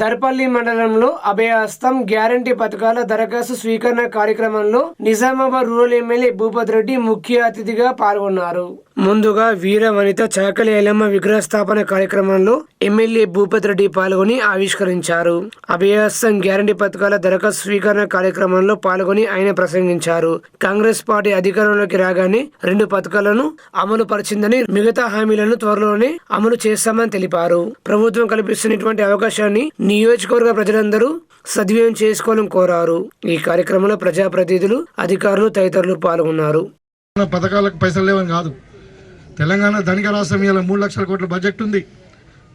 దర్పల్లి మండలంలో అభయహస్తం గ్యారంటీ పథకాల దరఖాస్తు స్వీకరణ కార్యక్రమంలో నిజామాబాద్ రూరల్ ఎమ్మెల్యే భూపత్ రెడ్డి ముఖ్య అతిథిగా పాల్గొన్నారు. ముందుగా వీర వనిత చాకలి ఎల్లమ్మ విగ్రహ స్థాపన కార్యక్రమంలో ఎమ్మెల్యే భూపతి రెడ్డి పాల్గొని ఆవిష్కరించారు. అభయహస్తం గ్యారంటీ పథకాల దరఖాస్తు స్వీకరణ కార్యక్రమంలో పాల్గొని ఆయన ప్రసంగించారు. కాంగ్రెస్ పార్టీ అధికారంలోకి రాగానే రెండు పథకాలను అమలు పరిచిందని మిగతా హామీలను త్వరలోనే అమలు చేస్తామని తెలిపారు. ప్రభుత్వం కల్పిస్తున్నటువంటి అవకాశాన్ని నియోజకవర్గ ప్రజలందరూ సద్వినియోగం చేసుకోవాలని కోరారు. ఈ కార్యక్రమంలో ప్రజాప్రతినిధులు అధికారులు తదితరులు పాల్గొన్నారు. పథకాలకు పైసలు లేవని కాదు. తెలంగాణ ధనిక రాష్ట్రం ఇలా మూడు లక్షల కోట్ల బడ్జెట్ ఉంది.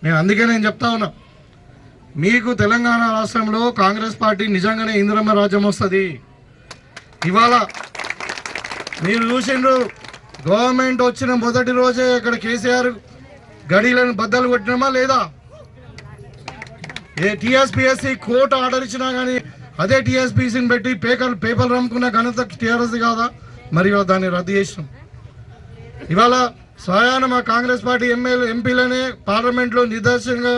నేను అందుకే నేను చెప్తా ఉన్నా. మీకు తెలంగాణ రాష్ట్రంలో కాంగ్రెస్ పార్టీ నిజంగానే ఇందిరమ్మ రాజ్యం వస్తుంది. ఇవాళ మీరు చూసిండ్రు గవర్నమెంట్ వచ్చిన మొదటి రోజే ఇక్కడ కేసీఆర్ గడీలను బద్దలు కొట్టినామా లేదా? ఏ టీఎస్పీఎస్సీ కోర్టు ఆర్డర్ ఇచ్చినా కానీ అదే టీఎస్పీసీని పెట్టి పేపర్ పేపర్లు అమ్ముకున్న ఘనత టీఆర్ఎస్ కాదా? మరి దాన్ని రద్దు చేసినాం. ఇవాళ స్వయాన మా కాంగ్రెస్ పార్టీ ఎమ్మెల్యే ఎంపీలనే పార్లమెంట్లో నిదర్శనంగా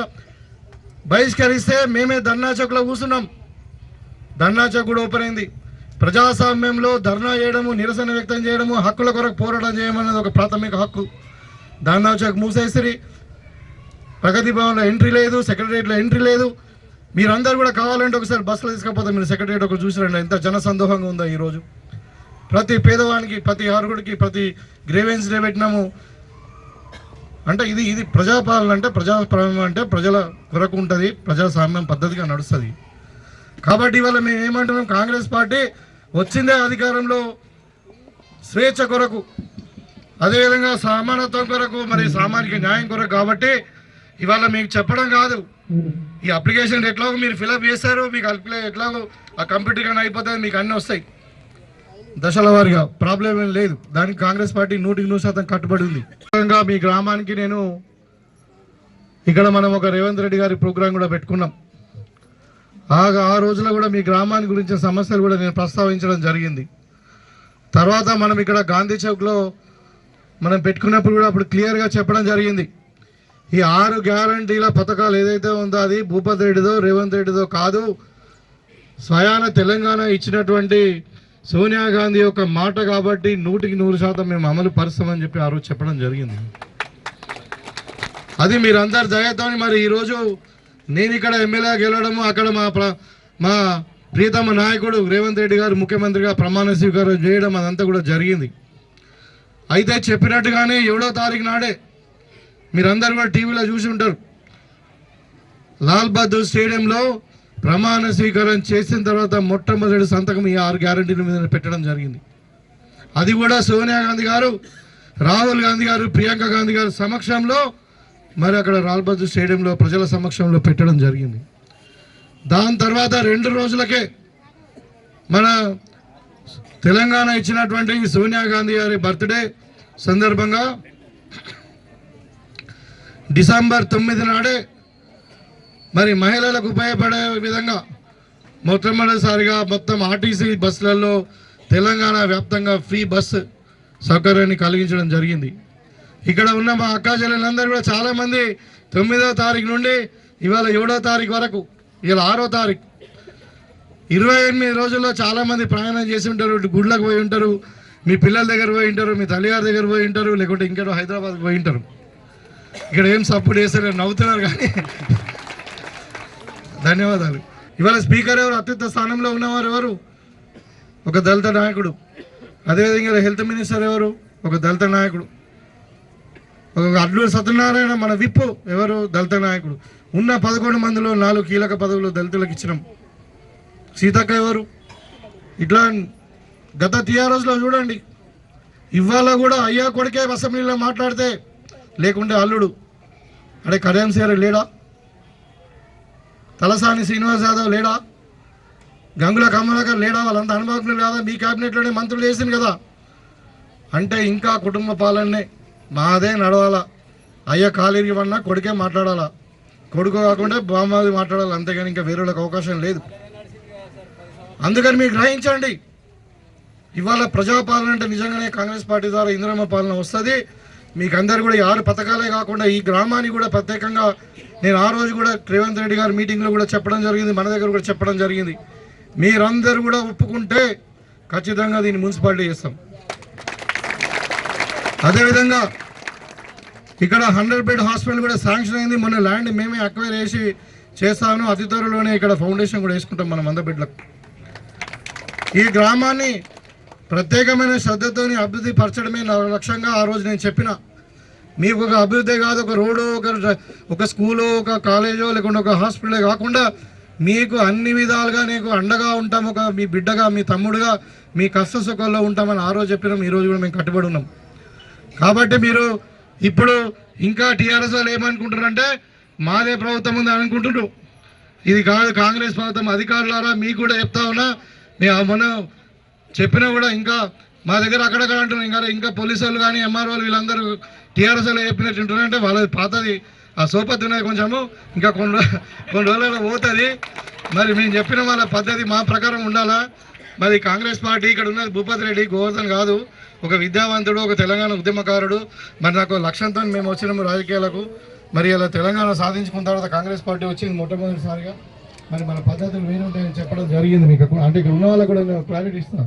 బహిష్కరిస్తే మేమే ధర్నా చౌక్లో కూర్చున్నాం. ధర్నా చౌక్ కూడా ఓపెన్ అయింది. ప్రజాస్వామ్యంలో ధర్నా చేయడము నిరసన వ్యక్తం చేయడము హక్కుల కొరకు పోరాటం చేయమనేది ఒక ప్రాథమిక హక్కు. ధర్నా చౌక్ మూసేసిరి. ప్రగతి భవన్లో ఎంట్రీ లేదు సెక్రటరియట్లో ఎంట్రీ లేదు. మీరందరూ కూడా కావాలంటే ఒకసారి బస్సులో తీసుకపోతే మీరు సెక్రటరియట్ ఒకటి చూసిరండి. ఎంత జనసందోహంగా ఉందో ఈరోజు. ప్రతి పేదవానికి ప్రతి అర్హుడికి ప్రతి గ్రేవెన్స్ డే పెట్టినాము. అంటే ఇది ఇది ప్రజాపాలన అంటే ప్రజాప్రమం అంటే ప్రజల కొరకు ఉంటుంది ప్రజాస్వామ్యం పద్ధతిగా నడుస్తుంది. కాబట్టి ఇవాళ మేము ఏమంటున్నాం కాంగ్రెస్ పార్టీ వచ్చిందే అధికారంలో స్వేచ్ఛ కొరకు అదేవిధంగా సమానత్వం కొరకు మరి సామాజిక న్యాయం కొరకు కాబట్టి ఇవాళ మీకు చెప్పడం కాదు. ఈ అప్లికేషన్ ఎట్లాగో మీరు ఫిలప్ చేస్తారు మీకు అప్లై ఎట్లాగో ఆ కంప్యూటర్ కానీ అయిపోతుంది మీకు అన్నీ వస్తాయి. దశల వారిగా ప్రాబ్లం ఏం లేదు. దానికి కాంగ్రెస్ పార్టీ నూటికి నూరు శాతం కట్టుబడి ఉంది. మీ గ్రామానికి నేను ఇక్కడ మనం ఒక రేవంత్ రెడ్డి గారి ప్రోగ్రాం కూడా పెట్టుకున్నాం. ఆ ఆ రోజులో కూడా మీ గ్రామాన్ని గురించిన సమస్యలు కూడా నేను ప్రస్తావించడం జరిగింది. తర్వాత మనం ఇక్కడ గాంధీ చౌక్లో మనం పెట్టుకున్నప్పుడు కూడా అప్పుడు క్లియర్గా చెప్పడం జరిగింది. ఈ ఆరు గ్యారంటీల పథకాలు ఏదైతే ఉందో అది భూపత్ రెడ్డిదో రేవంత్ రెడ్డిదో కాదు స్వయాన తెలంగాణ ఇచ్చినటువంటి సోనియా గాంధీ యొక్క మాట కాబట్టి నూటికి నూరు శాతం మేము అమలు పరుస్తామని చెప్పి ఆ రోజు చెప్పడం జరిగింది. అది మీరందరు దయతో మరి ఈరోజు నేను ఇక్కడ ఎమ్మెల్యే గెలవడము అక్కడ మా మా ప్రీతమ నాయకుడు రేవంత్ రెడ్డి గారు ముఖ్యమంత్రిగా ప్రమాణ స్వీకారం చేయడం అదంతా కూడా జరిగింది. అయితే చెప్పినట్టుగానే ఏడో తారీఖు నాడే మీరందరూ కూడా టీవీలో చూసి ఉంటారు లాల్ బహదూర్ స్టేడియంలో ప్రమాణ స్వీకారం చేసిన తర్వాత మొట్టమొదటి సంతకం ఈ ఆరు గ్యారంటీల మీద పెట్టడం జరిగింది. అది కూడా సోనియా గాంధీ గారు రాహుల్ గాంధీ గారు ప్రియాంక గాంధీ గారు సమక్షంలో మరి అక్కడ లాల్ స్టేడియంలో ప్రజల సమక్షంలో పెట్టడం జరిగింది. దాని తర్వాత రెండు రోజులకే మన తెలంగాణ ఇచ్చినటువంటి సోనియా గాంధీ గారి బర్త్డే సందర్భంగా డిసెంబర్ తొమ్మిది నాడే మరి మహిళలకు ఉపయోగపడే విధంగా మొట్టమొదటిసారిగా మొత్తం ఆర్టీసీ బస్సులలో తెలంగాణ వ్యాప్తంగా ఫ్రీ బస్సు సౌకర్యాన్ని కలిగించడం జరిగింది. ఇక్కడ ఉన్న మా అక్కాచెల్లెలందరూ కూడా చాలామంది తొమ్మిదో తారీఖు నుండి ఇవాళ ఏడో తారీఖు వరకు ఇవాళ ఆరో తారీఖు. ఇరవై ఎనిమిది రోజుల్లో చాలామంది ప్రయాణం చేసి ఉంటారు గుళ్ళకు గుడ్లకు పోయి ఉంటారు మీ పిల్లల దగ్గర పోయి ఉంటారు మీ తల్లిగారి దగ్గర పోయి ఉంటారు లేకుంటే ఇంకేటో హైదరాబాద్కి పోయి ఉంటారు. ఇక్కడ ఏం సపోర్ట్ చేస్తారు నవ్వుతున్నారు కానీ ధన్యవాదాలు. ఇవాళ స్పీకర్ ఎవరు? అత్యుత్త స్థానంలో ఉన్నవారు ఎవరు? ఒక దళిత నాయకుడు. అదేవిధంగా హెల్త్ మినిస్టర్ ఎవరు? ఒక దళిత నాయకుడు. ఒక అడ్లూరు సత్యనారాయణ మన విప్పు ఎవరు? దళిత నాయకుడు. ఉన్న పదకొండు మందిలో నాలుగు కీలక పదవులు దళితులకు ఇచ్చినాం. సీతక్క ఎవరు? ఇట్లా గత టీఆర్ఎస్లో చూడండి. ఇవాళ కూడా అయ్యా కొడుకే అసెంబ్లీలో మాట్లాడితే లేకుంటే అల్లుడు. అడే కళ్యాణ్ సార్ లేడా? తలసాని శ్రీనివాస్ యాదవ్ లేడా? గంగుల కమలాకర్ లేడా? వాళ్ళంతా అనుభవజ్ఞులు కాదా? మీ క్యాబినెట్లోనే మంత్రులు చేసింది కదా. అంటే ఇంకా కుటుంబ పాలనే మాదే నడవాలా. అయ్య కాలేరికి పడినా కొడుకే మాట్లాడాలా. కొడుకు కాకుండా బామ్మాది మాట్లాడాలి. అంతేగాని ఇంకా వేరే వాళ్ళకి అవకాశం లేదు. అందుకని మీరు గ్రహించండి. ఇవాళ ప్రజాపాలన అంటే నిజంగానే కాంగ్రెస్ పార్టీ ద్వారా ఇందిరమ్మ పాలన వస్తుంది. మీకు అందరు కూడా ఈ ఆరు పథకాలే కాకుండా ఈ గ్రామానికి కూడా ప్రత్యేకంగా నేను ఆ రోజు కూడా రేవంత్ రెడ్డి గారి మీటింగ్లో కూడా చెప్పడం జరిగింది మన దగ్గర కూడా చెప్పడం జరిగింది. మీరందరూ కూడా ఒప్పుకుంటే ఖచ్చితంగా దీన్ని మున్సిపాలిటీ చేస్తాం. అదేవిధంగా ఇక్కడ హండ్రెడ్ బెడ్ హాస్పిటల్ కూడా శాంక్షన్ అయింది. మొన్న ల్యాండ్ మేమే అక్వైర్ చేసి చేస్తాను. అతి త్వరలోనే ఇక్కడ ఫౌండేషన్ కూడా వేసుకుంటాం మనం వంద బెడ్లకు. ఈ గ్రామాన్ని ప్రత్యేకమైన శ్రద్ధతోని అభివృద్ధి పరచడమే నా లక్ష్యంగా ఆ రోజు నేను చెప్పిన. మీకు ఒక అభివృద్ధి కాదు ఒక రోడ్డు ఒక ఒక స్కూలు ఒక కాలేజో లేకుంటే ఒక హాస్పిటలే కాకుండా మీకు అన్ని విధాలుగా నీకు అండగా ఉంటాం ఒక మీ బిడ్డగా మీ తమ్ముడుగా మీ కష్ట సుఖంలో ఉంటామని ఆ రోజు చెప్పినాం ఈ రోజు కూడా మేము కట్టుబడి ఉన్నాం. కాబట్టి మీరు ఇప్పుడు ఇంకా టీఆర్ఎస్ వాళ్ళు ఏమనుకుంటారంటే మాదే ప్రభుత్వం ఉంది అని అనుకుంటున్నారు. ఇది కాదు కాంగ్రెస్ ప్రభుత్వం అధికారులారా మీకు కూడా చెప్తా ఉన్నా మేము మొన్న చెప్పినా కూడా ఇంకా మా దగ్గర అక్కడక్కడ అంటున్నాం ఇంకా ఇంకా పోలీసు వాళ్ళు కానీ ఎంఆర్ వాళ్ళు వీళ్ళందరూ టీఆర్ఎస్ వాళ్ళు చెప్పినట్టు ఉంటున్నారంటే వాళ్ళది పాతది ఆ సోపతి ఉన్నది కొంచెము ఇంకా కొన్ని కొన్ని రోజులలో పోతుంది. మరి మేము చెప్పిన వాళ్ళ పద్ధతి మా ప్రకారం ఉండాలా? మరి కాంగ్రెస్ పార్టీ ఇక్కడ ఉన్నది భూపతి రెడ్డి గోవర్ధన్ కాదు. ఒక విద్యావంతుడు ఒక తెలంగాణ ఉద్యమకారుడు. మరి నాకు లక్ష్యంతో మేము వచ్చినాము రాజకీయాలకు. మరి ఇలా తెలంగాణ సాధించుకున్న తర్వాత కాంగ్రెస్ పార్టీ వచ్చింది మొట్టమొదటిసారిగా. మరి మన పద్ధతులు వేరుంటాయని చెప్పడం జరిగింది మీకు. అంటే ఇక్కడ ఉన్న వాళ్ళకు కూడా నేను క్లారిటీ ఇస్తాను